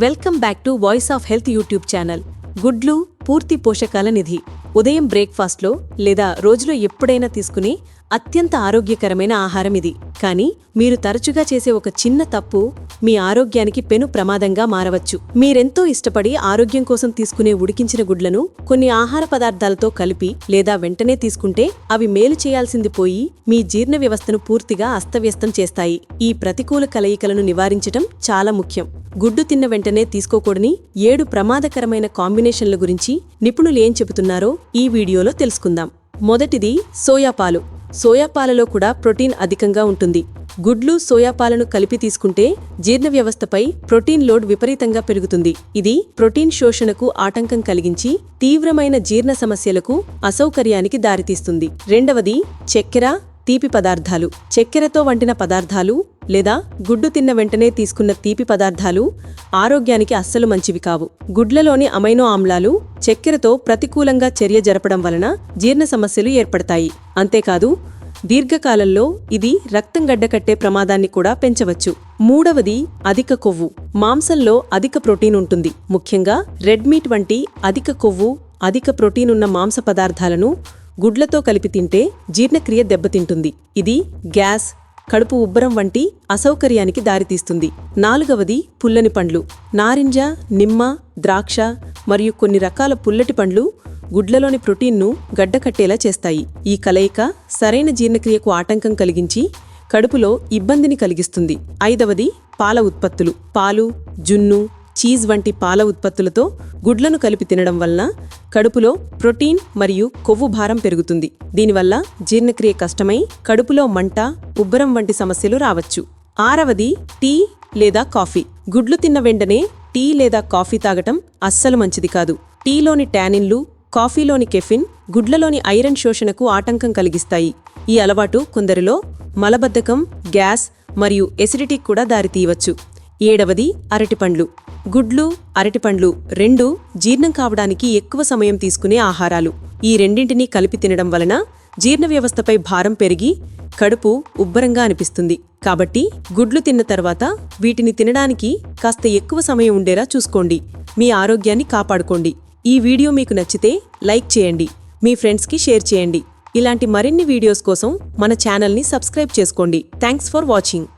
Welcome back to voice of health YouTube channel. గుడ్లు పూర్తి పోషకాల నిధి. ఉదయం బ్రేక్ఫాస్ట్లో లేదా రోజులో ఎప్పుడైనా తీసుకుని అత్యంత ఆరోగ్యకరమైన ఆహారం ఇది. కానీ మీరు తరచుగా చేసే ఒక చిన్న తప్పు మీ ఆరోగ్యానికి పెను ప్రమాదంగా మారవచ్చు. మీరెంతో ఇష్టపడి ఆరోగ్యం కోసం తీసుకునే ఉడికించిన గుడ్లను కొన్ని ఆహార పదార్థాలతో కలిపి లేదా వెంటనే తీసుకుంటే అవి మేలు చేయాల్సింది పోయి మీ జీర్ణ వ్యవస్థను పూర్తిగా అస్తవ్యస్తం చేస్తాయి. ఈ ప్రతికూల కలయికలను నివారించటం చాలా ముఖ్యం. గుడ్డు తిన్న వెంటనే తీసుకోకూడని ఏడు ప్రమాదకరమైన కాంబినేషన్ల గురించి నిపుణులు ఏం చెబుతున్నారో ఈ వీడియోలో తెలుసుకుందాం. మొదటిది సోయా పాలు. సోయా పాలలో కూడా ప్రోటీన్ అధికంగా ఉంటుంది. గుడ్లు సోయా పాలను కలిపి తీసుకుంటే జీర్ణ వ్యవస్థపై ప్రోటీన్ లోడ్ విపరీతంగా పెరుగుతుంది. ఇది ప్రోటీన్ శోషణకు ఆటంకం కలిగించి తీవ్రమైన జీర్ణ సమస్యలకు అసౌకర్యానికి దారితీస్తుంది. రెండవది చక్కెర తీపి పదార్థాలు. చక్కెరతో వంటిన పదార్థాలు లేదా గుడ్డు తిన్న వెంటనే తీసుకున్న తీపి పదార్థాలు ఆరోగ్యానికి అస్సలు మంచివి కావు. గుడ్లలోని అమైనో ఆమ్లాలు చక్కెరతో ప్రతికూలంగా చర్య జరపడం వలన జీర్ణ సమస్యలు ఏర్పడతాయి. అంతేకాదు దీర్ఘకాలంలో ఇది రక్తం గడ్డకట్టే ప్రమాదాన్ని కూడా పెంచవచ్చు. మూడవది అధిక కొవ్వు. మాంసంలో అధిక ప్రోటీన్ ఉంటుంది. ముఖ్యంగా రెడ్ మీట్ వంటి అధిక కొవ్వు అధిక ప్రోటీన్ ఉన్న మాంస పదార్థాలను గుడ్లతో కలిపి తింటే జీర్ణక్రియ దెబ్బతింటుంది. ఇది గ్యాస్ కడుపు ఉబ్బరం వంటి అసౌకర్యానికి దారితీస్తుంది. నాలుగవది పుల్లని పండ్లు. నారింజ నిమ్మ ద్రాక్ష మరియు కొన్ని రకాల పుల్లటి పండ్లు గుడ్లలోని ప్రోటీన్ను గడ్డకట్టేలా చేస్తాయి. ఈ కలయిక సరైన జీర్ణక్రియకు ఆటంకం కలిగించి కడుపులో ఇబ్బందిని కలిగిస్తుంది. ఐదవది పాల ఉత్పత్తులు. పాలు జున్ను చీజ్ వంటి పాల ఉత్పత్తులతో గుడ్లను కలిపి తినడం వలన కడుపులో ప్రోటీన్ మరియు కొవ్వు భారం పెరుగుతుంది. దీనివల్ల జీర్ణక్రియ కష్టమై కడుపులో మంట ఉబ్బరం వంటి సమస్యలు రావచ్చు. ఆరవది టీ లేదా కాఫీ. గుడ్లు తిన్న వెంటనే టీ లేదా కాఫీ తాగటం అస్సలు మంచిది కాదు. టీలోని టానిన్లు కాఫీలోని కెఫిన్ గుడ్లలోని ఐరన్ శోషణకు ఆటంకం కలిగిస్తాయి. ఈ అలవాటు కొందరిలో మలబద్ధకం గ్యాస్ మరియు ఎసిడిటీ కూడా దారితీయవచ్చు. ఏడవది అరటిపండ్లు. గుడ్లు అరటిపండ్లు రెండు జీర్ణం కావడానికి ఎక్కువ సమయం తీసుకునే ఆహారాలు. ఈ రెండింటినీ కలిపి తినడం వలన జీర్ణ వ్యవస్థపై భారం పెరిగి కడుపు ఉబ్బరంగా అనిపిస్తుంది. కాబట్టి గుడ్లు తిన్న తర్వాత వీటిని తినడానికి కాస్త ఎక్కువ సమయం ఉండేలా చూసుకోండి. మీ ఆరోగ్యాన్ని కాపాడుకోండి. ఈ వీడియో మీకు నచ్చితే లైక్ చేయండి. మీ ఫ్రెండ్స్కి షేర్ చేయండి. ఇలాంటి మరిన్ని వీడియోస్ కోసం మన ఛానల్ని సబ్స్క్రైబ్ చేసుకోండి. Thanks for watching.